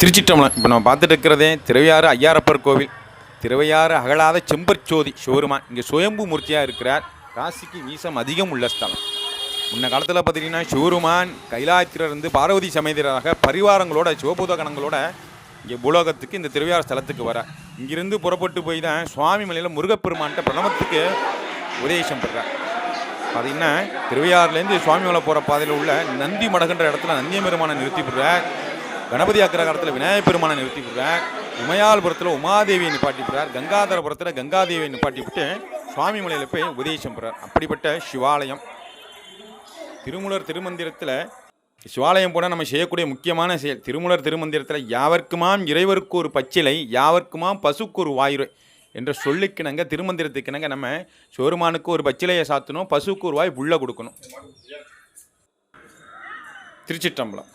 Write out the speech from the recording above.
திருச்சிட்டம்பலம் இப்போ நம்ம பார்த்துட்டு இருக்கிறதே திருவையாறு ஐயாரப்பர் கோவில். திருவையாறு அகலாத செம்பற்சோதி சிவருமான் இங்கே சுயம்பு மூர்த்தியாக இருக்கிறார். ராசிக்கு வீசம் அதிகம் உள்ள ஸ்தலம். முன்ன காலத்தில் பார்த்தீங்கன்னா சிவருமான் கைலாயத்திலிருந்து பார்வதி சமேதராக பரிவாரங்களோட சிவபூத கணங்களோட இங்கே பூலோகத்துக்கு இந்த திருவையாறு ஸ்தலத்துக்கு வர இங்கிருந்து புறப்பட்டு போய் தான் சுவாமி மலையில் முருகப்பெருமான்கிட்ட பிரணவத்துக்கு உபதேசம் பெறார் பார்த்தீங்கன்னா திருவையாறுலேருந்து சுவாமி மலை போகிற பாதையில் உள்ள நந்தி மடகுன்ற இடத்துல நந்திய பெருமானை நிறுத்தி விடுறார் கணபதி அக்ரகாரத்தில் விநாயகப் பெருமானை நிறுத்தி விடுறார் உமையால்புரத்தில் உமாதேவியை நிப்பாட்டி விடுறார். கங்காதரபுரத்தில் கங்காதேவியை நிப்பாட்டி விட்டு சுவாமி மலையில் போய் உபதேசம் பெறார். அப்படிப்பட்ட சிவாலயம். திருமூலர் திருமந்திரத்தில் சிவாலயம் போனால் நம்ம செய்யக்கூடிய முக்கியமான செயல். திருமூலர் திருமந்திரத்தில் யாவர்க்குமாம் இறைவருக்கு ஒரு பச்சிலை யாவர்க்குமாம் பசுக்கு ஒரு வாயுரை என்ற சொல்லுக்கிணங்க திருமந்திரத்துக்கிணங்க நம்ம சோருமானுக்கு ஒரு பச்சிலையை சாத்தணும் பசுக்கு ஒரு வாய் உள்ளே கொடுக்கணும். திருச்சிற்றம்பலம்.